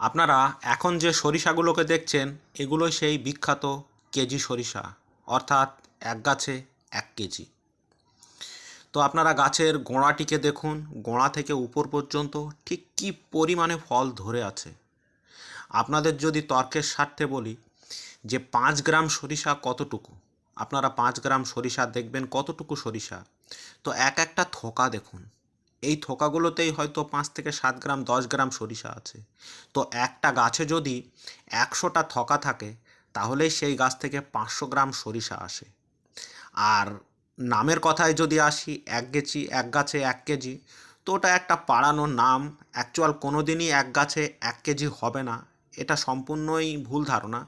আপনারা এখন যে সরিষাগুলোকে দেখছেন, এগুলোই সেই বিখ্যাত কেজি সরিষা, অর্থাৎ এক গাছে এক কেজি। তো আপনারা গাছের গোড়াটিকে দেখুন, গোড়া থেকে উপর পর্যন্ত ঠিক কী পরিমাণে ফল ধরে আছে। আপনাদের যদি তর্কের স্বার্থে বলি যে পাঁচ গ্রাম সরিষা কতটুকু, আপনারা পাঁচ গ্রাম সরিষা দেখবেন কতটুকু সরিষা, তো এক একটা থোকা দেখুন। এই থোকাগুলোতেই হয়তো পাঁচ থেকে সাত গ্রাম, দশ গ্রাম সরিষা আছে। তো একটা গাছে যদি একশোটা থোকা থাকে, তাহলেই সেই গাছ থেকে পাঁচশো গ্রাম সরিষা আসে। আর নামের কথায় যদি আসি, এক গেছি, এক গাছে এক কেজি, তো ওটা একটা পাড়ানো নাম। অ্যাকচুয়াল কোনো দিনই এক গাছে এক কেজি হবে না। এটা সম্পূর্ণই ভুল ধারণা।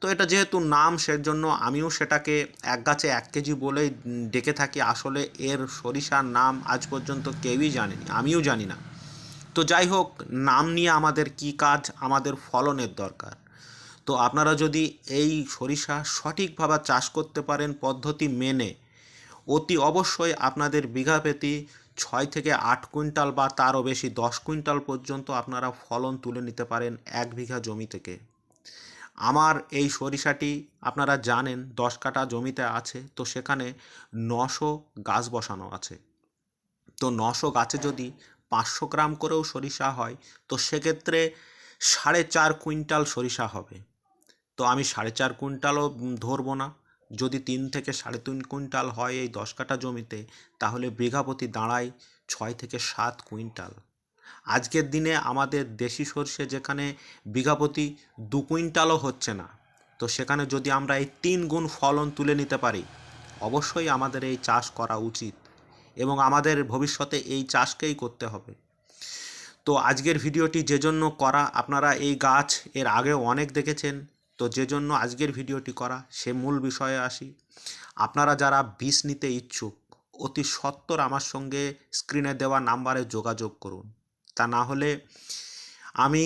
তো এটা যেহেতু নাম, সেজন্য আমিও সেটাকে এক গাছে এক কেজি বলেই ডেকে থাকি। আসলে এর সরিষার নাম আজ পর্যন্ত কেউই জানেনি, আমিও জানি না। তো যাই হোক, নাম নিয়ে আমাদের কি কাজ? আমাদের ফলনের দরকার। তো আপনারা যদি এই সরিষা সঠিকভাবে চাষ করতে পারেন পদ্ধতি মেনে, অতি অবশ্যই আপনাদের বিঘা প্রতি ছয় থেকে আট কুইন্টাল বা তারও বেশি দশ কুইন্টাল পর্যন্ত আপনারা ফলন তুলে নিতে পারেন এক বিঘা জমি থেকে। আমার এই সরিষাটি আপনারা জানেন, দশ কাঠা জমিতে আছে, তো সেখানে নশো গাছ বসানো আছে। তো নশো গাছে যদি পাঁচশো গ্রাম করেও সরিষা হয়, তো সেক্ষেত্রে সাড়ে চার কুইন্টাল সরিষা হবে। তো আমি সাড়ে চার কুইন্টালও ধরবো না। যদি তিন থেকে সাড়ে তিন কুইন্টাল হয় এই দশ কাঠা জমিতে, তাহলে বিঘা প্রতি দাঁড়ায় ছয় থেকে সাত কুইন্টাল। আজকের দিনে আমাদের দেশি সর্ষে যেখানে বিঘা প্রতি দু কুইন্টালও হচ্ছে না, তো সেখানে যদি আমরা এই তিন গুণ ফলন তুলে নিতে পারি, অবশ্যই আমাদের এই চাষ করা উচিত এবং আমাদের ভবিষ্যতে এই চাষকেই করতে হবে। তো আজকের ভিডিওটি যে জন্য করা, আপনারা এই গাছ এর আগে অনেক দেখেছেন, তো যে জন্য আজকের ভিডিওটি করা, সে মূল বিষয়ে আসি। আপনারা যারা বীজ নিতে ইচ্ছুক, অতি সত্বর আমার সঙ্গে স্ক্রিনে দেওয়া নাম্বারে যোগাযোগ করুন। তা না হলে আমি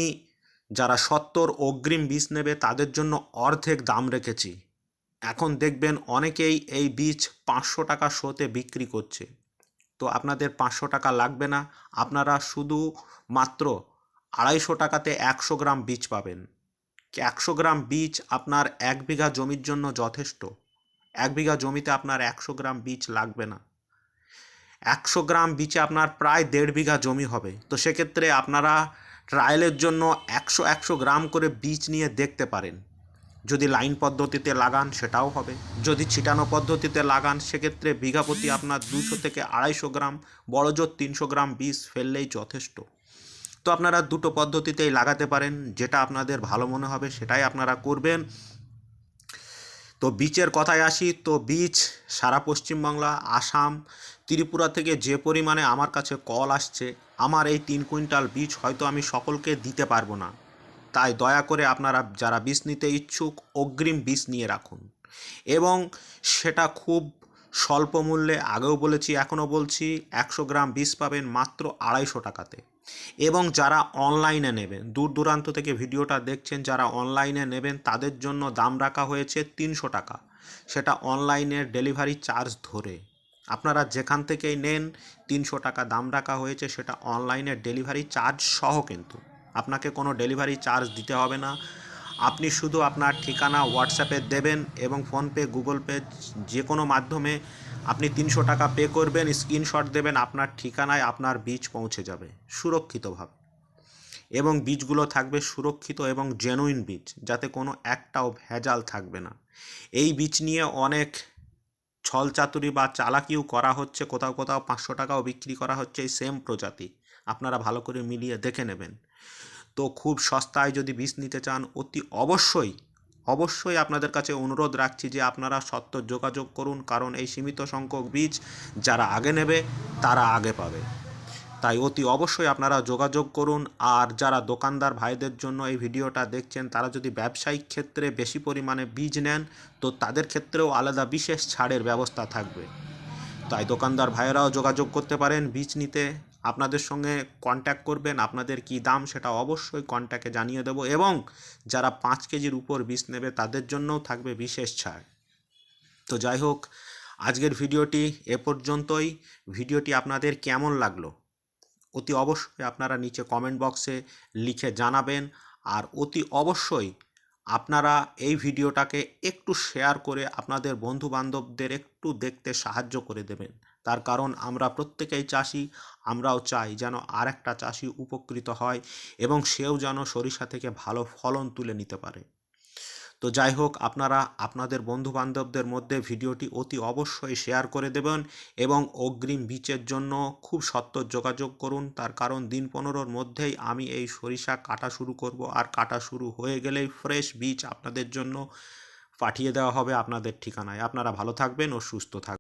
যারা সত্তর অগ্রিম বীজ নেবে তাদের জন্য অর্ধেক দাম রেখেছি। এখন দেখবেন অনেকেই এই বীজ পাঁচশো টাকা শোতে বিক্রি করছে। তো আপনাদের পাঁচশো টাকা লাগবে না, আপনারা শুধু মাত্র আড়াইশো টাকাতে একশো গ্রাম বীজ পাবেন। একশো গ্রাম বীজ আপনার এক বিঘা জমির জন্য যথেষ্ট। এক বিঘা জমিতে আপনার একশো গ্রাম বীজ লাগবে না। একশো গ্রাম বীজে আপনার প্রায় দেড় বিঘা জমি হবে। তো সেক্ষেত্রে আপনারা ট্রায়ালের জন্য একশো একশো গ্রাম করে বীজ নিয়ে দেখতে পারেন। যদি লাইন পদ্ধতিতে লাগান সেটাও হবে। যদি ছিটানো পদ্ধতিতে লাগান সেক্ষেত্রে বিঘা প্রতি আপনার দুশো থেকে আড়াইশো গ্রাম, বড় জোর তিনশো গ্রাম বীজ ফেললেই যথেষ্ট। তো আপনারা দুটো পদ্ধতিতেই লাগাতে পারেন, যেটা আপনাদের ভালো মনে হবে সেটাই আপনারা করবেন। তো বীজের কথায় আসি, তো বীজ সারা পশ্চিমবাংলা, আসাম ত্রিপুরা থেকে যে পরিমাণে আমার কাছে কল আসছে, আমার এই তিন কুইন্টাল বীজ হয়তো আমি সকলকে দিতে পারব না। তাই দয়া করে আপনারা যারা বীজ নিতে ইচ্ছুক, অগ্রিম বীজ নিয়ে রাখুন। এবং সেটা খুব স্বল্প মূল্যে আগেও বলেছি, এখনও বলছি, একশো গ্রাম বীজ পাবেন মাত্র আড়াইশো টাকাতে। এবং যারা অনলাইনে নেবেন, দূর দূরান্ত থেকে ভিডিওটা দেখছেন, যারা অনলাইনে নেবেন, তাদের জন্য দাম রাখা হয়েছে তিনশো টাকা। সেটা অনলাইনের ডেলিভারি চার্জ ধরে। আপনারা যেখান থেকেই নেন, তিনশো টাকা দাম রাখা হয়েছে, সেটা অনলাইনে ডেলিভারি চার্জ সহ কিন্তু। আপনাকে কোনো ডেলিভারি চার্জ দিতে হবে না। আপনি শুধু আপনার ঠিকানা হোয়াটসঅ্যাপে দেবেন এবং ফোনপে গুগল পে যে কোনো মাধ্যমে আপনি তিনশো টাকা পে করবেন স্ক্রিনশট দেবেন, আপনার ঠিকানায় আপনার বীজ পৌঁছে যাবে, সুরক্ষিতভাবে। এবং বীজগুলো থাকবে সুরক্ষিত এবং জেনুইন বীজ, যাতে কোনো একটাও ভেজাল থাকবে না। এই বীজ নিয়ে অনেক ছলচাতুরি বা চালাকিও করা হচ্ছে, কোথাও কোথাও পাঁচশো টাকাও বিক্রি করা হচ্ছে এই সেম প্রজাতি। আপনারা ভালো করে মিলিয়ে দেখে নেবেন। তো খুব সস্তায় যদি বীজ নিতে চান, অতি অবশ্যই অবশ্যই আপনাদের কাছে অনুরোধ রাখছি যে আপনারা সত্য যোগাযোগ করুন, কারণ এই সীমিত সংখ্যক বীজ যারা আগে নেবে, তারা আগে পাবে। তাই অতি অবশ্যই আপনারা যোগাযোগ করুন। আর যারা দোকানদার ভাইদের জন্য এই ভিডিওটা দেখছেন, তারা যদি ব্যবসায়িক ক্ষেত্রে বেশি পরিমাণে বীজ নেন, তো তাদের ক্ষেত্রেও আলাদা বিশেষ ছাড়ের ব্যবস্থা থাকবে। তাই দোকানদার ভাইয়েরাও যোগাযোগ করতে পারেন, বীজ নিতে। আপনাদের সঙ্গে কন্ট্যাক্ট করবেন, আপনাদের কি দাম সেটা অবশ্যই কন্ট্যাক্টে জানিয়ে দেবো। এবং যারা পাঁচ কেজির উপর বীজ নেবে, তাদের জন্যও থাকবে বিশেষ ছাড়। তো যাই হোক, আজকের ভিডিওটি এ পর্যন্তই। ভিডিওটি আপনাদের কেমন লাগল? অতি অবশ্যই আপনারা নিচে কমেন্ট বক্সে লিখে জানাবেন। আর অতি অবশ্যই আপনারা এই ভিডিওটাকে একটু শেয়ার করে আপনাদের বন্ধু বান্ধবদের একটু দেখতে সাহায্য করে দেবেন। তার কারণ আমরা প্রত্যেকেই চাষি, আমরাও চাই যেন আর একটা চাষি উপকৃত হয় এবং সেও যেন সরিষা থেকে ভালো ফলন তুলে নিতে পারে। তো যাই হোক, আপনারা আপনাদের বন্ধুবান্ধবদের মধ্যে ভিডিওটি অতি অবশ্যই শেয়ার করে দেবেন এবং অগ্রিম বীচের জন্য খুব সত্তর যোগাযোগ করুন। তার কারণ দিন পনেরোর মধ্যেই আমি এই সরিষা কাটা শুরু করব আর কাটা শুরু হয়ে গেলেই ফ্রেশ বীজ আপনাদের জন্য পাঠিয়ে দেওয়া হবে আপনাদের ঠিকানায়। আপনারা ভালো থাকবেন ও সুস্থ থাকবেন।